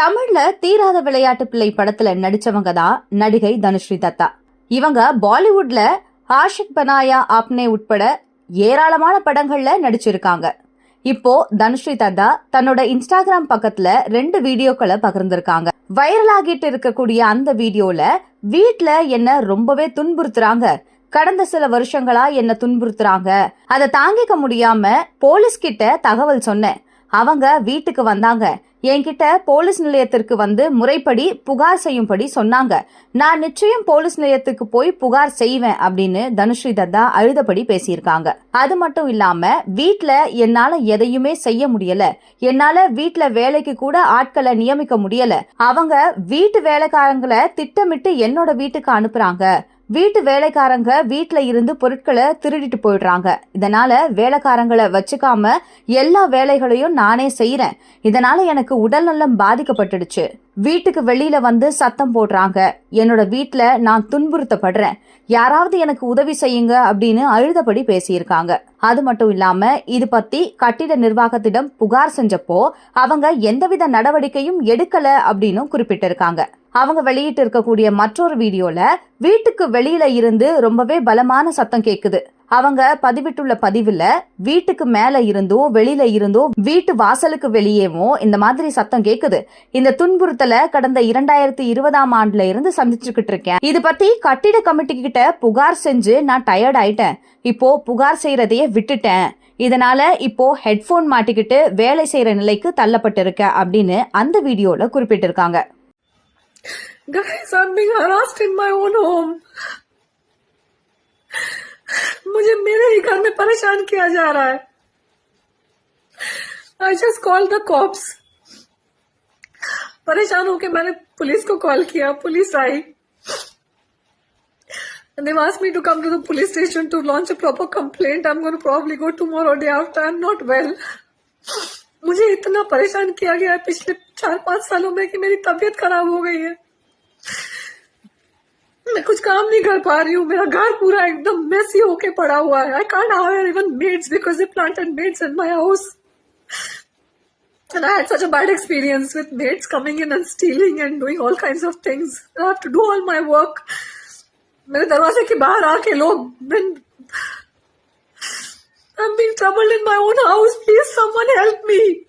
தமிழ்ல தீராத விளையாட்டு பிள்ளை படத்துல நடிச்சவங்க தான் நடிகை தனுஸ்ரீ தத்தா. இவங்க பாலிவுட்ல ஆஷிக் பனாயா ஆப்னே உட்பட ஏராளமான படங்கள்ல நடிச்சிருக்காங்க. இப்போ தனுஸ்ரீ தத்தா தன்னோட இன்ஸ்டாகிராம் பக்கத்துல ரெண்டு வீடியோக்களை பகிர்ந்திருக்காங்க. வைரல் ஆகிட்டு இருக்கக்கூடிய அந்த வீடியோல வீட்டுல என்ன ரொம்பவே துன்புறுத்துறாங்க. கடந்த சில வருஷங்களா என்ன துன்புறுத்துறாங்க. அதை தாங்கிக்க முடியாம போலீஸ் கிட்ட தகவல் சொன்னேன். அவங்க வீட்டுக்கு வந்தாங்க. என்கிட்ட போலீஸ் நிலையத்திற்கு வந்து முறைப்படி புகார் செய்யும்படி சொன்னாங்க. நான் நிச்சயம் போலீஸ் நிலையத்துக்கு போய் புகார் செய்வேன் அப்படின்னு தனுஸ்ரீ தத்தா அழுதபடி பேசியிருக்காங்க. அது மட்டும் இல்லாம வீட்டுல என்னால எதையுமே செய்ய முடியல. என்னால வீட்டுல வேலைக்கு கூட ஆட்களை நியமிக்க முடியல. அவங்க வீட்டு வேலைக்காரங்களை திட்டமிட்டு என்னோட வீட்டுக்கு அனுப்புறாங்க. வீட்டு வேலைக்காரங்க வீட்டில் இருந்து பொருட்களை திருடிட்டு போயிடுறாங்க. இதனால வேலைக்காரங்களை வச்சுக்காம எல்லா வேலைகளையும் நானே செய்யறேன் இதனால எனக்கு உடல்நலம் பாதிக்கப்பட்டுடுச்சு. வீட்டுக்கு வெளியில வந்து சத்தம் போடுறாங்க. என்னோட வீட்டில் நான் துன்புறுத்தப்படுறேன். யாராவது எனக்கு உதவி செய்யுங்க அப்படின்னு அழுதபடி பேசியிருக்காங்க. அது மட்டும் இல்லாம இது பத்தி கட்டிட நிர்வாகத்திடம் புகார் செஞ்சப்போ அவங்க எந்தவித நடவடிக்கையும் எடுக்கல அப்படின்னு குறிப்பிட்டிருக்காங்க. அவங்க வெளியிட்டு இருக்கக்கூடிய மற்றொரு வீடியோல வீட்டுக்கு வெளியில இருந்து ரொம்பவே பலமான சத்தம் கேக்குது. அவங்க பதிவிட்டுள்ள பதிவுல வீட்டுக்கு மேல இருந்தும் வெளியில இருந்தும் வீட்டு வாசலுக்கு வெளியேவும் இந்த மாதிரி சத்தம் கேக்குது. இந்த துன்புறுத்தல கடந்த இரண்டாயிரத்தி இருபதாம் ஆண்டுல இருந்து சந்திச்சுக்கிட்டு இருக்கேன். இது பத்தி கட்டிட கமிட்டி கிட்ட புகார் செஞ்சு நான் டயர்ட் ஆயிட்டேன். இப்போ புகார் செய்யறதையே விட்டுட்டேன். இதனால இப்போ ஹெட்போன் மாட்டிக்கிட்டு வேலை செய்யற நிலைக்கு தள்ளப்பட்டிருக்க அப்படின்னு அந்த வீடியோல குறிப்பிட்டிருக்காங்க. Guys I am being harassed in my own मुझे मेरे ही घर में परेशान किया जा रहा है। I just call the cops परेशान होकर मैंने पुलिस को कॉल किया, police I. They want me to come to the police station to launch a proper complaint I am going to probably go tomorrow day after I am not well. मुझे इतना परेशान किया गया है पिछले चार पाँच सालों में कि मेरी तबीयत खराब हो गई है। मैं कुछ काम नहीं कर पा रही हूँ। मेरा घर पूरा एकदम मेसी होके पड़ा हुआ है। I can't hire even maids because a plant and maids in my house and I had such a bad experience with maids coming in and stealing and doing all kinds of things I have to do all my work मेरे दरवाजे के बाहर आके लोग बिन been troubled in my own house. Please, someone help me.